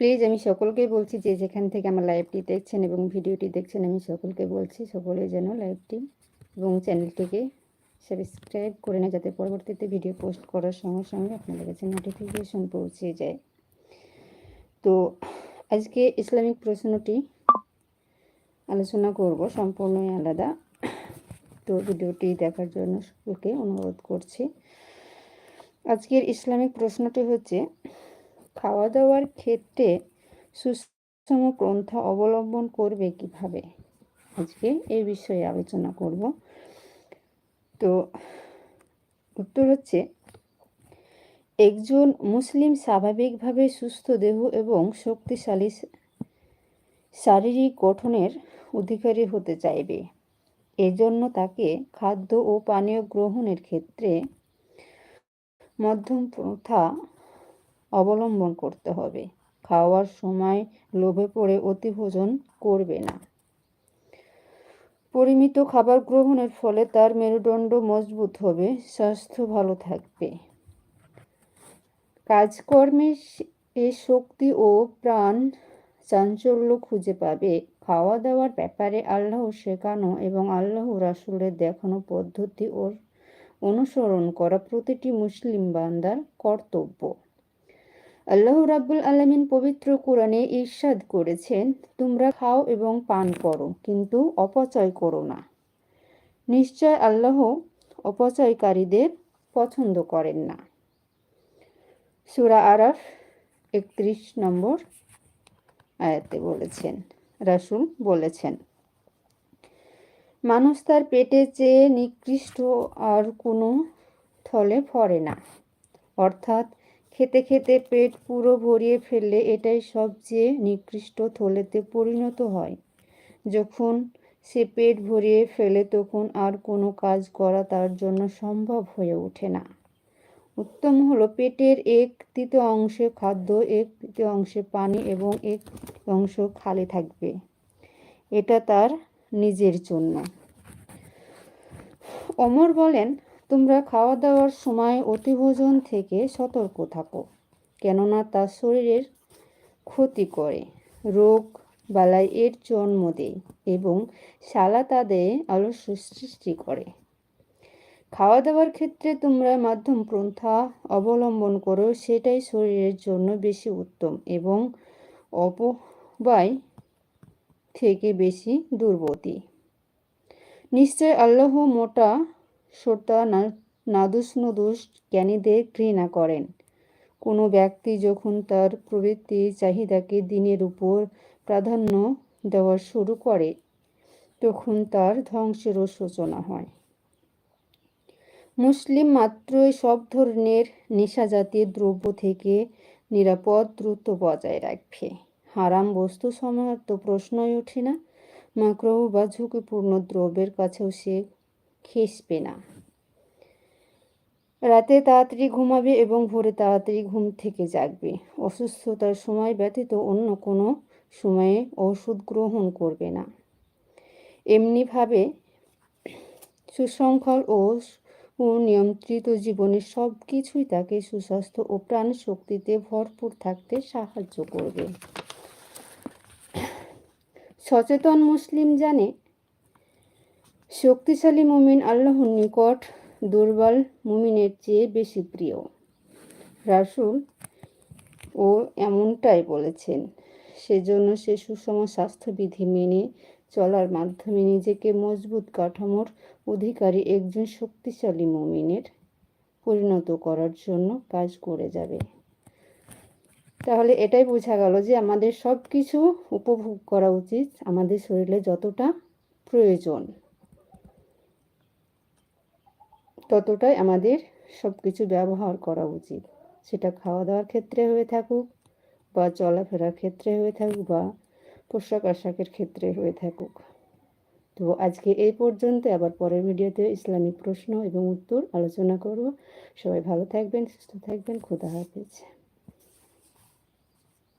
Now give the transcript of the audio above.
Please আমি সকলকেই বলছি যে যেখান থেকে আমার লাইভটি দেখছেন এবং ভিডিওটি দেখছেন, আমি সকলকে বলছি সকলে যেন লাইভটি এবং চ্যানেলটিকে সাবস্ক্রাইব করে না যাতে পরবর্তীতে ভিডিও পোস্ট করার সঙ্গে সঙ্গে আপনাদের কাছে নোটিফিকেশন পৌঁছে যায়। তো আজকে ইসলামিক প্রশ্নটি আলোচনা করব, সম্পূর্ণই আলাদা। তো ভিডিওটি দেখার জন্য সকলকে অনুরোধ করছি। আজকের ইসলামিক প্রশ্নটি হচ্ছে খাওয়া দাওয়ার ক্ষেত্রে সুষম পন্থা অবলম্বন করবে কীভাবে? আজকে এই বিষয়ে আলোচনা করব। তো উত্তর হচ্ছে, একজন মুসলিম স্বাভাবিকভাবে সুস্থ দেহ এবং শক্তিশালী শারীরিক গঠনের অধিকারী হতে চাইবে। এজন্য তাকে খাদ্য ও পানীয় গ্রহণের ক্ষেত্রে মধ্যম প্রথা অবলম্বন করতে হবে। খাওয়ার সময় লোভে পড়ে অতিভোজন করবে না। পরিমিত খাবার গ্রহণের ফলে তার মেরুদণ্ড মজবুত হবে, স্বাস্থ্য ভালো থাকবে। কাজকর্মে এ শক্তি ও প্রাণ চাঞ্চল্য খুঁজে পাবে। খাওয়া দাওয়ার ব্যাপারে আল্লাহ শেখানো এবং আল্লাহ রাসুলের দেখানো পদ্ধতি ও অনুসরণ করা প্রতিটি মুসলিম বান্দার কর্তব্য। আল্লাহ রাব্বুল আলমিন পবিত্র কোরআনে ঈর্ষাদ করেছেন, তোমরা খাও এবং পান করো, কিন্তু অপচয় করো না। নিশ্চয় আল্লাহ অপচয়কারীদের পছন্দ করেন না। সুরা আরাফ একত্রিশ নম্বর আয়াতে বলেছেন, রাসুল বলেছেন, মানুষ তার পেটে চেয়ে নিকৃষ্ট আর কোনো থলে ফরে না। অর্থাৎ খেতে খেতে পেট পুরো ভরিয়ে ফেললে এটাই সবচেয়ে নিকৃষ্ট থলেতে পরিণত হয়। যখন সে পেট ভরিয়ে ফেলে তখন আর কোনো কাজ করা তার জন্য সম্ভব হয়ে ওঠে না। উত্তম হলো পেটের এক তৃতীয় অংশে খাদ্য, এক তৃতীয় অংশে পানি এবং এক অংশ খালি থাকবে। এটা তার নিজের জন্য। অমর বলেন তোমরা খাওয়া দাওয়ার সময় অতিভোজন থেকে সতর্ক থাকো, কেননা তা শরীরের ক্ষতি করে। রোগ বালাই এর জন্ম দেয় এবং শালা তাদের আলস্য সৃষ্টি করে। খাওয়া দাওয়ার ক্ষেত্রে তোমরা মাধ্যম পন্থা অবলম্বন করো, সেটাই শরীরের জন্য বেশি উত্তম এবং অপবায় থেকে বেশি দুর্বতী। নিশ্চয় আল্লাহ মোটা সোটা নাদুস নদুস জ্ঞানীদের ঘৃণা করেন। কোনো ব্যক্তি যখন তার প্রবৃত্তি চাহিদাকে দিনের উপর প্রাধান্য দেওয়া শুরু করে, তখন তার ধ্বংসেরও সূচনা হয়। মুসলিম মাত্রই সব ধরনের নেশা জাতীয় দ্রব্য থেকে নিরাপদ দ্রুত বজায় রাখবে হারাম বস্তু সময় তো প্রশ্নই ওঠে না। মাকরহ বা ঝুঁকিপূর্ণ দ্রব্যের কাছেও সে খেসবে না। রাতে তাড়াতাড়ি ঘুমাবে এবং ভোরে তাড়াতাড়ি ঘুম থেকে জাগবে। অসুস্থতার সময় ব্যতীত অন্য কোনো সময়ে ওষুধ গ্রহণ করবে না। এমনিভাবে সুশৃঙ্খল ও নিয়ন্ত্রিত জীবনের সব কিছুই তাকে সুস্বাস্থ্য ও প্রাণ শক্তিতে ভরপুর থাকতে সাহায্য করবে। সচেতন মুসলিম জানে শক্তিশালী মুমিন আল্লাহর নিকট দুর্বল মুমিনের চেয়ে বেশি প্রিয়। রাসুল ও এমনটাই বলেছেন, সেজন্য সে সুষম স্বাস্থ্যবিধি মেনে চলার মাধ্যমে নিজেকে মজবুত কাঠামোর অধিকারী একজন শক্তিশালী মুমিনের পরিণত করার জন্য কাজ করে যাবে। তাহলে এটাই বোঝা গেল যে আমাদের সব কিছু উপভোগ করা উচিত, আমাদের শরীরে যতটা প্রয়োজন। ততটাই আমাদের সব কিছু ব্যবহার করা উচিত। সেটা খাওয়া দাওয়ার ক্ষেত্রে হয়ে থাকুক বা চলাফেরার ক্ষেত্রে হয়ে থাকুক বা পোশাক আশাকের ক্ষেত্রে হয়ে থাকুক। তো আজকে এই পর্যন্ত, আবার পরের ভিডিওতে ইসলামিক প্রশ্ন এবং উত্তর আলোচনা করব। সবাই ভালো থাকবেন, সুস্থ থাকবেন, খুদা হাফেজ।